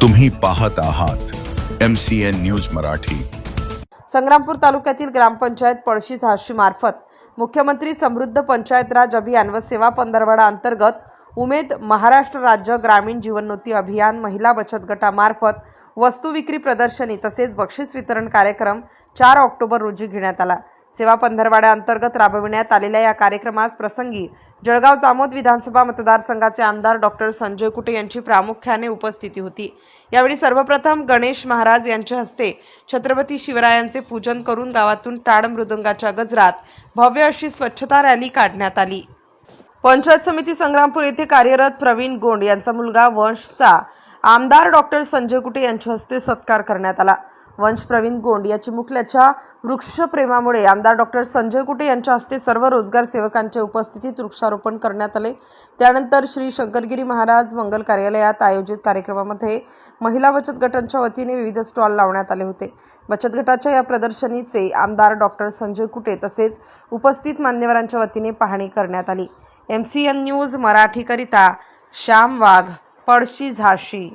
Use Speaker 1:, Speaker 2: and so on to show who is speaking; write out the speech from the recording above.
Speaker 1: तुम्ही पाहत आहात M C N news Marathi.
Speaker 2: Sangrampur तालुक्यातील ग्रामपंचायत पळशी झाशी मार्फत मुख्यमंत्री समृद्ध पंचायत राज अभियान व सेवा पंधरवडा अंतर्गत उमेद महाराष्ट्र राज्य ग्रामीण जीवनोन्नती अभियान महिला बचत गटामार्फत वस्तू विक्री प्रदर्शनी तसेच बक्षीस वितरण कार्यक्रम चार ऑक्टोबर रोजी घेण्यात आला. सेवा पंधरवाड्या अंतर्गत राबविण्यात आलेल्या या कार्यक्रमास प्रसंगी जळगाव जामोद विधानसभा मतदारसंघाचे आमदार डॉक्टर संजय कुटे यांची प्रामुख्याने उपस्थिती होती. यावेळी सर्वप्रथम गणेश महाराज यांच्या हस्ते छत्रपती शिवरायांचे पूजन करून गावातून टाळ मृदंगाच्या गजरात भव्य अशी स्वच्छता रॅली काढण्यात आली. पंचायत समिती संग्रामपूर येथे कार्यरत प्रवीण गोंड यांचा मुलगा वंशचा आमदार डॉक्टर संजय कुटे यांच्या हस्ते सत्कार करण्यात आला. वंश प्रवीण गोंड या चिमुकल्याच्या वृक्षप्रेमामुळे आमदार डॉक्टर संजय कुटे यांच्या हस्ते सर्व रोजगार सेवकांच्या उपस्थितीत वृक्षारोपण करण्यात आले. त्यानंतर श्री शंकरगिरी महाराज मंगल कार्यालयात आयोजित कार्यक्रमामध्ये महिला बचत गटांच्या वतीने विविध स्टॉल लावण्यात आले होते. बचत गटाच्या या प्रदर्शनीचे आमदार डॉक्टर संजय कुटे तसेच उपस्थित मान्यवरांच्या वतीने पाहणी करण्यात आली. एम सी एन न्यूज मराठीकरिता श्याम वाघ. पळशी झाशी.